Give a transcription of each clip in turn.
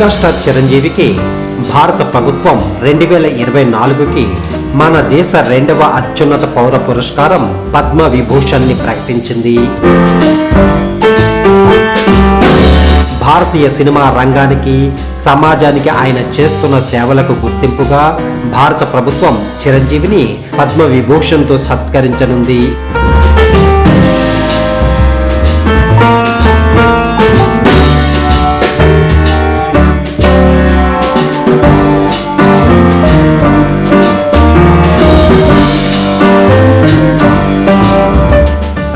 Megastar చిరంజీవికి భారత ప్రభుత్వం రెండు వేల ఇరవై నాలుగుకి మన దేశ రెండవ అత్యున్నత పౌర పురస్కారం పద్మ విభూషణ్ని ప్రకటించింది. భారతీయ సినిమా రంగానికి సమాజానికి ఆయన చేస్తున్న సేవలకు గుర్తింపుగా భారత ప్రభుత్వం చిరంజీవిని పద్మ విభూషణ్తో సత్కరించనుంది.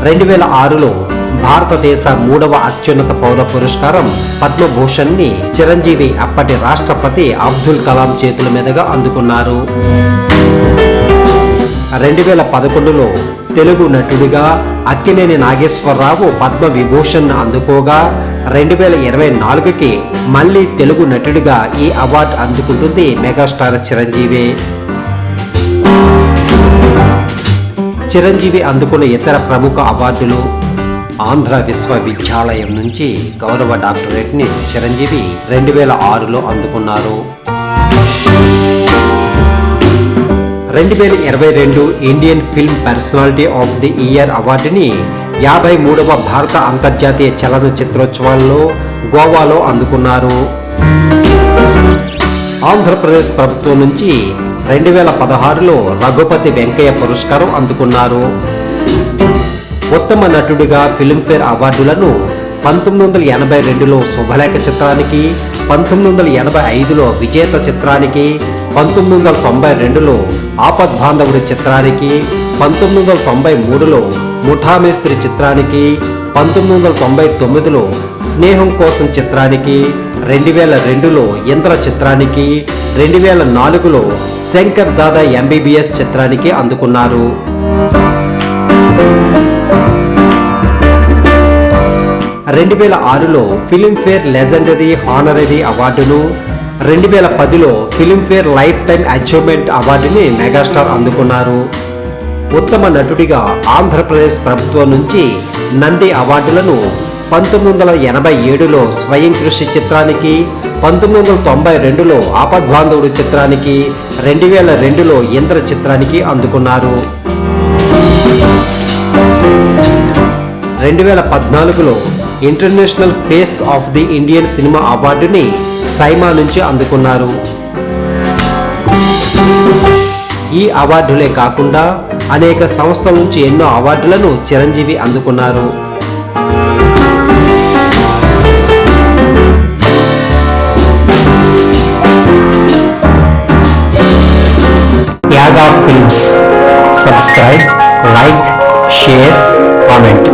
రెండు వేల ఆరులో భారతదేశ మూడవ అత్యున్నత పౌర పురస్కారం పద్మభూషణ్ని చిరంజీవి అప్పటి రాష్ట్రపతి అబ్దుల్ కలాం చేతుల మీదుగా అందుకున్నారు. రెండు వేల పదకొండులో తెలుగు నటుడిగా అక్కినేని నాగేశ్వరరావు పద్మ విభూషణ్ అందుకోగా రెండు వేల ఇరవై నాలుగుకి మళ్ళీ తెలుగు నటుడిగా ఈ అవార్డు అందుకుంటుంది మెగాస్టార్ చిరంజీవి. చిరంజీవి అందుకున్న ఇతర ప్రముఖ అవార్డులు ఆంధ్ర విశ్వవిద్యాలయం నుంచి గౌరవ డాక్టరేట్ని చిరంజీవి రెండు వేల ఆరులో అందుకున్నారు. రెండు వేల ఇరవై రెండు Indian film personality of the year అవార్డుని యాభై మూడవ భారత అంతర్జాతీయ చలనచిత్రోత్సవాల్లో గోవాలో అందుకున్నారు. ఆంధ్రప్రదేశ్ ప్రభుత్వం నుంచి రెండు వేల పదహారులో రఘుపతి వెంకయ్య పురస్కారం అందుకున్నారు. ఉత్తమ నటుడిగా ఫిల్మ్ఫేర్ అవార్డులను పంతొమ్మిది వందల ఎనభై రెండులో శుభలేఖ చిత్రానికి పంతొమ్మిది వందల ఎనభై ఐదులో విజేత చిత్రానికి పంతొమ్మిది వందల తొంభై రెండులో ఆపద్బాంధవుడి చిత్రానికి పంతొమ్మిది వందల తొంభై మూడులో ముఠామేస్త్రి చిత్రానికి పంతొమ్మిది వందల తొంభై తొమ్మిదిలో స్నేహం కోసం చిత్రానికి రెండు వేల రెండులో ఇంద్ర చిత్రానికి రెండు వేల నాలుగులో శంకర్ దాదా ఎంబీబీఎస్ చిత్రానికి అందుకున్నారు. రెండు వేల ఆరులో ఫిలింఫేర్ లెజెండరీ హానరరీ అవార్డును రెండు వేల పదిలో ఫిలింఫేర్ లైఫ్ టైం అచీవ్మెంట్ అవార్డుని మెగాస్టార్ అందుకున్నారు. ఉత్తమ నటుడిగా ఆంధ్రప్రదేశ్ ప్రభుత్వం నుంచి నంది అవార్డులను పంతొమ్మిది వందల ఎనభై ఏడులో స్వయం కృషి చిత్రానికి పంతొమ్మిది వందల తొంభై రెండులో ఆపద్బాంధవుడు చిత్రానికి రెండు వేల రెండులో ఇంద్ర చిత్రానికి అందుకున్నారు. రెండు వేల పద్నాలుగులో international face of the Indian cinema అవార్డుని సైమా నుంచి అందుకున్నారు. ఈ అవార్డులే కాకుండా అనేక సంస్థల నుంచి ఎన్నో అవార్డులను చిరంజీవి అందుకున్నారు. యాగా films. Subscribe like share comment.